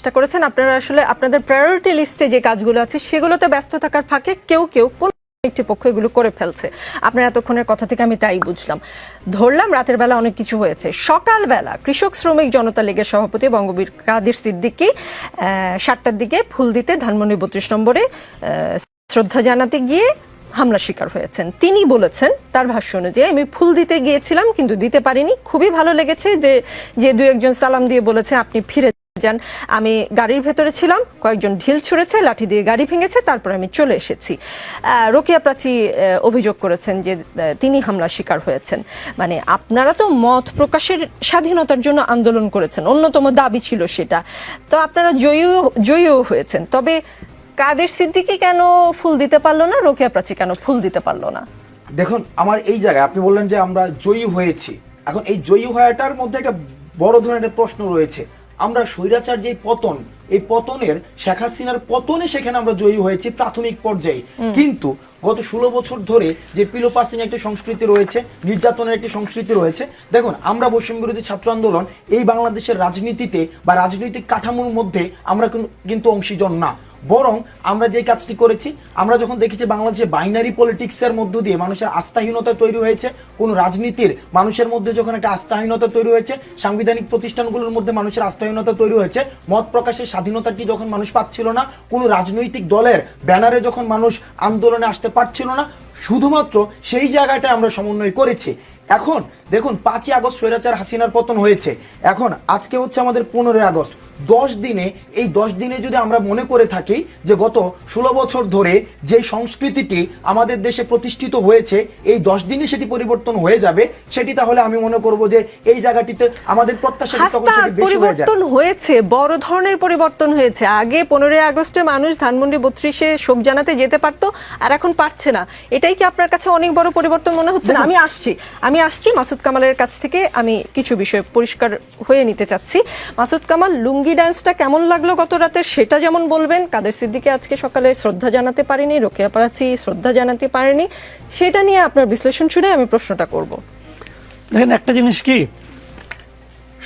চেষ্টা করেছেন। আপনারা আসলে আপনাদের প্রায়োরিটি লিস্টে যে কাজগুলো আছে, সেগুলোতে ব্যস্ত থাকার ফাঁকে কেউ কেউ কোন একটি পক্ষ এগুলো করে ফেলছে। আপনার এতক্ষণের কথা থেকে আমি তাই বুঝলাম। ধরলাম রাতের বেলা অনেক কিছু হয়েছে। সকালবেলা কৃষক শ্রমিক জনতা লীগের সভাপতি বঙ্গবীর কাদির সিদ্দিকি সাতটার দিকে ফুল দিতে ধানমন্ডি বত্রিশ নম্বরে শ্রদ্ধা জানাতে গিয়ে হামলা শিকার হয়েছেন। তিনি বলেছেন তার ভাষ্য অনুযায়ী, আমি ফুল দিতে গিয়েছিলাম কিন্তু দিতে পারিনি। খুবই ভালো লেগেছে যে যে দু একজন সালাম দিয়ে বলেছে, আপনি ফিরে যান। আমি গাড়ির ভেতরে ছিলাম, কয়েকজন ঢিল ছুঁড়েছে, লাঠি দিয়ে গাড়ি ভেঙেছে, তারপর আমি চলে এসেছি। রোকেয়া প্রাচী অভিযোগ করেছেন যে তিনি হামলা শিকার হয়েছেন। মানে আপনারা তো মত প্রকাশের স্বাধীনতার জন্য আন্দোলন করেছেন, অন্যতম দাবি ছিল সেটা। তো আপনারা জয়ীও জয়ীও হয়েছেন। তবে কাদের সিদ্দিকি কেন ফুল দিতে পারল না, রোকেয়া প্রাচী কেন ফুল দিতে পারল না? দেখুন, আমার এই জায়গায় আপনি বললেন যে আমরা জয়ী হয়েছি। এখন এই জয়ী হওয়াটার মধ্যে একটা বড় ধরনের প্রশ্ন রয়েছে। আমরা স্বৈরাচার যে পতন এই পতনের শেখ হাসিনার পতনে সেখানে আমরা জয়ী হয়েছি প্রাথমিক পর্যায়ে। কিন্তু গত ষোলো বছর ধরে যে পিলো পাসিং একটি সংস্কৃতি রয়েছে নির্যাতনের একটি সংস্কৃতি রয়েছে দেখুন আমরা বৈষম্য বিরোধী ছাত্র আন্দোলন এই বাংলাদেশের রাজনীতিতে বা রাজনৈতিক কাঠামোর মধ্যে আমরা কিন্তু- কিন্তু অংশীজন না। বরং আমরা যে কাজটি করেছি, আমরা যখন দেখেছি বাংলাদেশে বাইনারি পলিটিক্সের মধ্য দিয়ে মানুষের আস্থাহীনতা তৈরি হয়েছে, কোনো রাজনীতির মানুষের মধ্যে যখন একটা আস্থাহীনতা তৈরি হয়েছে, সাংবিধানিক প্রতিষ্ঠানগুলোর মধ্যে মানুষের আস্থাহীনতা তৈরি হয়েছে, মত প্রকাশের স্বাধীনতাটি যখন মানুষ পাচ্ছিল না, কোনো রাজনৈতিক দলের ব্যানারে যখন মানুষ আন্দোলনে আসতে পারছিল না, শুধুমাত্র সেই জায়গাটা আমরা সমন্বয় করেছি। এখন দেখুন, পাঁচই আগস্ট স্বৈরাচার হাসিনার পতন হয়েছে। এখন আজকে হচ্ছে আমাদের পনেরোই আগস্ট। দশ দিনে এই দশ দিনে যদি আমরা মনে করে থাকি যে গত ষোলো বছর ধরে যে সংস্কৃতিটি আমাদের দেশে প্রতিষ্ঠিত হয়েছে এই দশ দিনে সেটি পরিবর্তন হয়ে যাবে সেটি তাহলে আমি মনে করব যে এই জায়গাটিতে আমাদের প্রত্যাশা পরিবর্তন হয়েছে বড় ধরনের পরিবর্তন হয়েছে। আগে পনেরোই আগস্টে মানুষ ধানমন্ডি বত্রিশে শোক জানাতে যেতে পারতো আর এখন পারছে না। এটাই কি আপনার কাছে অনেক বড় পরিবর্তন মনে হচ্ছে? না। আমি আসছি আমি আসছি মাসুদ কামালের কাছ থেকে আমি কিছু বিষয় পরিষ্কার হয়ে নিতে চাচ্ছি। মাসুদ কামাল লুঙ্গি ডান্সটা কেমন লাগল গত রাতে সেটা যেমন বলবেন, কাদের সিদ্দিকে আজকে সকালে শ্রদ্ধা জানাতে পারিনি, রোকেয়া পাড়াচ্ছি শ্রদ্ধা জানাতে পারেনি, সেটা নিয়ে আপনার বিশ্লেষণ শুনে আমি প্রশ্নটা করব। দেখেন, একটা জিনিস কি,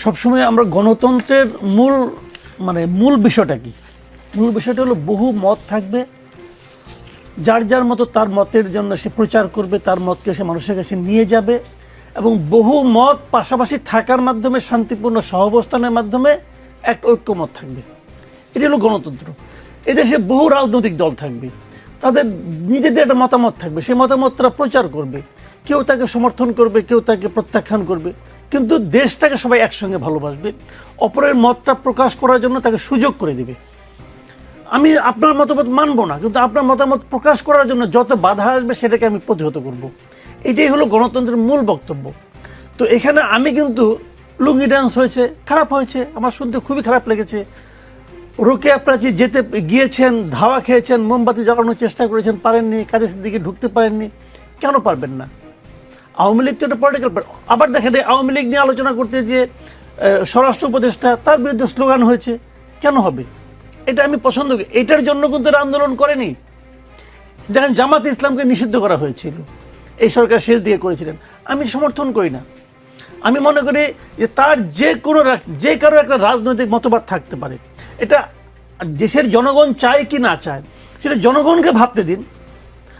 সবসময় আমরা গণতন্ত্রের মূল মানে মূল বিষয়টা কি? মূল বিষয়টা হলো বহু মত থাকবে, যার যার মতো তার মতের জন্য সে প্রচার করবে, তার মতকে সে মানুষের কাছে নিয়ে যাবে, এবং বহু মত পাশাপাশি থাকার মাধ্যমে, শান্তিপূর্ণ সহাবস্থানের মাধ্যমে এক ঐক্যমত থাকবে। এটি হলো গণতন্ত্র। এদেশে বহু রাজনৈতিক দল থাকবে। তাদের নিজেদের একটা মতামত থাকবে। সেই মতামত তারা প্রচার করবে। কেউ তাকে সমর্থন করবে, কেউ তাকে প্রত্যাখ্যান করবে। কিন্তু দেশটাকে সবাই একসঙ্গে ভালোবাসবে। অপরের মতটা প্রকাশ করার জন্য তাকে সুযোগ করে দিবে। আমি আপনার মতামত মানব না, কিন্তু আপনার মতামত প্রকাশ করার জন্য যত বাধা আসবে সেটাকে আমি প্রতিহত করব। এটাই হলো গণতন্ত্রের মূল বক্তব্য। তো এখানে আমি কিন্তু লুঙ্গি ডান্স হয়েছে, খারাপ হয়েছে, আমার শুনতে খুবই খারাপ লেগেছে। রোকেয়া প্রাচী যেতে গিয়েছেন, ধাওয়া খেয়েছেন, মোমবাতি জ্বালানোর চেষ্টা করেছেন, পারেননি, কাজের দিকে ঢুকতে পারেননি, কেন পারবেন না? আওয়ামী লীগ তো একটা পলিটিক্যাল আবার দেখেন আওয়ামী লীগ নিয়ে আলোচনা করতে যে স্বরাষ্ট্র উপদেষ্টা, তার বিরুদ্ধে স্লোগান হয়েছে, কেন হবে? এটা আমি পছন্দ করি। এটার জন্য কিন্তু এরা আন্দোলন করেনি। যেখানে জামাত ইসলামকে নিষিদ্ধ করা হয়েছিল। এই সরকার শেষ দিয়ে করেছিলেন। আমি সমর্থন করি না। আমি মনে করি যে তার যে কোনো যে কারও একটা রাজনৈতিক মতবাদ থাকতে পারে। এটা দেশের জনগণ চায় কি না চায়, সেটা জনগণকে ভাবতে দিন।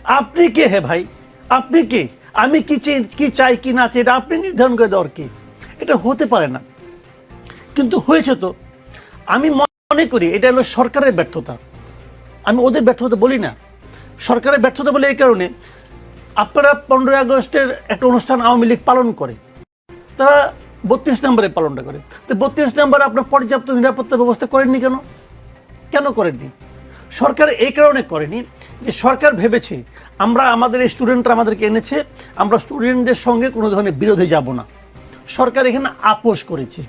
আপনি কে হে ভাই? আপনি কে? আমি কি চাই কি চাই, কি না চাই, এটা আপনি নির্ধারণ করে দেওয়ার কি? এটা হতে পারে না। কিন্তু হয়েছে তো। আমি মনে করি এটা হলো সরকারের ব্যর্থতা। আমি ওদের ব্যর্থতা বলি না। সরকারের ব্যর্থতা বলে এই কারণে আপনারা পনেরোই আগস্টের একটা অনুষ্ঠান আওয়ামী লীগ পালন করে। তারা বত্রিশ নম্বরে পালনটা করে। তো বত্রিশ নম্বরে আপনার পর্যাপ্ত নিরাপত্তা ব্যবস্থা করেননি কেন? কেন করেননি? সরকার এই কারণে করেনি যে সরকার ভেবেছে, আমরা আমাদের এই স্টুডেন্টরা আমাদেরকে এনেছে, আমরা স্টুডেন্টদের সঙ্গে কোনো ধরনের বিরোধে যাব না। সরকার এখানে আপোষ করেছে।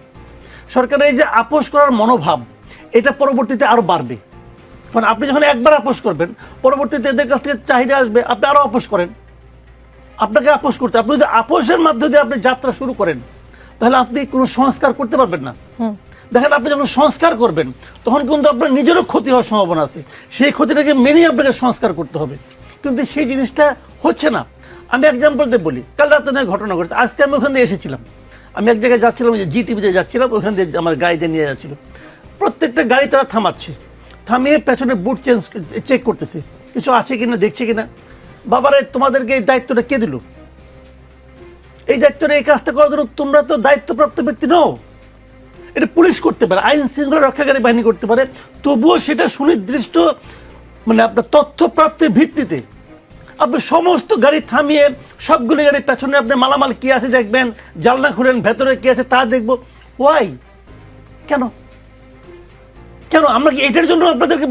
সরকারের এই যে আপোষ করার মনোভাব, এটা পরবর্তীতে আরও বাড়বে। কারণ আপনি যখন একবার আপোষ করবেন, পরবর্তীতে এদের কাছ থেকে চাহিদা আসবে, আপনি আরও আপোষ করেন। আপনাকে আপোষ করতে আপনি যদি আপোষের মাধ্যমে দিয়ে আপনি যাত্রা শুরু করেন তাহলে আপনি কোনো সংস্কার করতে পারবেন না। দেখেন আপনি যখন সংস্কার করবেন তখন কিন্তু আপনার নিজেরও ক্ষতি হওয়ার সম্ভাবনা আছে। সেই ক্ষতিটাকে মেনে আপনাকে সংস্কার করতে হবে। কিন্তু সেই জিনিসটা হচ্ছে না। আমি এক্সাম্পল দিয়ে বলি কাল রাতে নয় ঘটনা ঘটেছে। আজকে আমি ওখান দিয়ে এসেছিলাম। আমি এক জায়গায় যাচ্ছিলাম যে জি টিভিতে যাচ্ছিলাম ওখান দিয়ে আমার গাড়িতে নিয়ে যাচ্ছিল। প্রত্যেকটা গাড়ি তারা থামাচ্ছে। থামিয়ে পেছনে বুট চেঞ্জ চেক করতেছে। কিছু আছে কিনা দেখছে কিনা? বাবারে, তোমাদেরকে এই দায়িত্বটা কে দিল? এই দায়িত্বটা এই কাজটা করার জন্য তোমরা তো দায়িত্বপ্রাপ্ত ব্যক্তি নও। এটা পুলিশ করতে পারে, আইন শৃঙ্খলা রক্ষাকারী বাহিনী করতে পারে। তবুও সেটা সুনির্দিষ্ট মানে আপনার তথ্য প্রাপ্তির ভিত্তিতে। আপনি সমস্ত গাড়ি থামিয়ে সবগুলো গাড়ির পেছনে আপনি মালামাল কি আছে দেখবেন, জানলা খুলেন, ভেতরে কি আছে তা দেখব। ওয়াই কেন? কেন? আমরা কি এটার জন্য আপনাদেরকে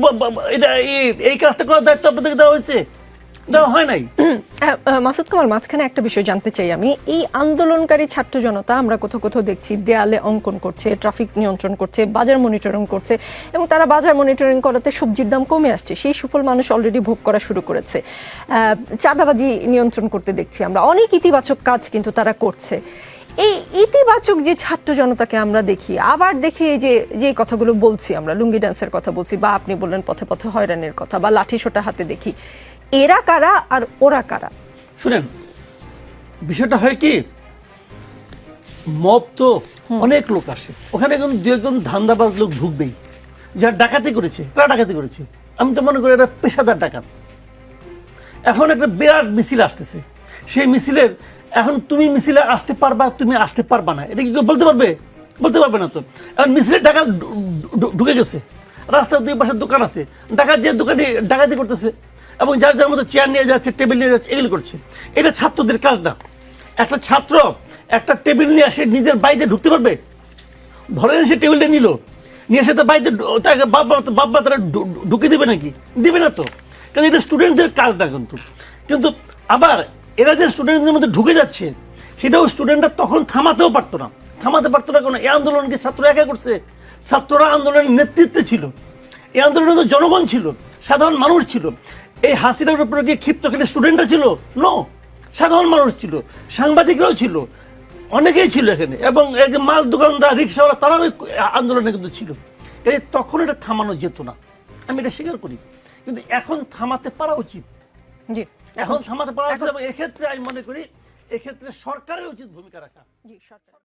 এটা এই কাজটা করার দায়িত্ব আপনাদেরকে দেওয়া হয়েছে? হয় নাই। মাসুদ কামাল মাঝখানে একটা বিষয় জানতে চাই আমি। এই আন্দোলনকারী ছাত্র জনতা আমরা কোথাও কোথাও দেখছি, দেয়ালে অঙ্কন করছে, ট্রাফিক নিয়ন্ত্রণ করছে, বাজার মনিটরিং করছে এবং তারা বাজার মনিটরিং করাতে সবজির দাম কমে আসছে। সেই সুফল মানুষ অলরেডি ভোগ করা শুরু করেছে। চাঁদাবাজি নিয়ন্ত্রণ করতে দেখছি আমরা। অনেক ইতিবাচক কাজ কিন্তু তারা করছে। এই ইতিবাচক যে ছাত্র জনতাকে আমরা দেখি, আবার দেখি যে যে কথাগুলো বলছি আমরা, লুঙ্গি ডান্সের কথা বলছি বা আপনি বললেন পথে পথে হয়রানির কথা বা লাঠি সোটা হাতে দেখি। এরা কারা আর ওরা কারা? শুনেন বিষয়টা হয় কি মব তো অনেক লোক আসে। ওখানে এখন দু একজন ধান্দাবাজ লোক ঢুকবেই। যারা ডাকাতি করেছে কারা ডাকাতি করেছে? আমি তো মনে করি এটা পেশাদার ডাকাত। এখন একটা বিরাট মিছিল আসতেছে। সেই মিছিলের এখন তুমি মিছিলে আসতে পারবা তুমি আসতে পারবা না। এটা কি কেউ বলতে পারবে? বলতে পারবে না তো। এখন মিছিলের টাকা ঢুকে গেছে। রাস্তার দুই পাশে দোকান আছে। ডাকাত যে দোকানে ডাকাতি করতেছে এবং যার যার মতো চেয়ার নিয়ে যাচ্ছে টেবিল নিয়ে যাচ্ছে, এগুলো করছে। এটা ছাত্রদের কাজ না। একটা ছাত্র একটা টেবিল নিয়ে আসে, নিজের বাড়িতে ঢুকতে পারবে? ধরেন সে টেবিলটা নিল, নিয়ে এসে তার বাড়িতে তাকে বাবা বাবা তারা ঢুকে দেবে নাকি? দেবে না তো। কারণ এটা স্টুডেন্টদের কাজ না কিন্তু। কিন্তু আবার এরা যে স্টুডেন্টদের মধ্যে ঢুকে যাচ্ছে, সেটাও স্টুডেন্টরা তখন থামাতেও পারতো না। থামাতে পারতো না কারণ এই আন্দোলনকে ছাত্ররা একা করছে। ছাত্ররা আন্দোলনের নেতৃত্বে ছিল। এই আন্দোলনে তো জনগণ ছিল, সাধারণ মানুষ ছিল। এই হাসিনার উপরে গিয়ে ক্ষিপ্ত খেলে স্টুডেন্টরা ছিল? নো সাধারণ মানুষ ছিল সাংবাদিকরাও ছিল অনেকেই ছিল এখানে। এবং এই যে মাছ দোকানদার রিক্সাওয়ালা তারাও আন্দোলনে কিন্তু ছিল। এই তখন এটা থামানো যেত না। আমি এটা স্বীকার করি। কিন্তু এখন থামাতে পারা উচিত। জি। এখন থামাতে পারা উচিত। এবং এক্ষেত্রে আমি মনে করি এক্ষেত্রে সরকারের উচিত ভূমিকা রাখা। জি সরকার।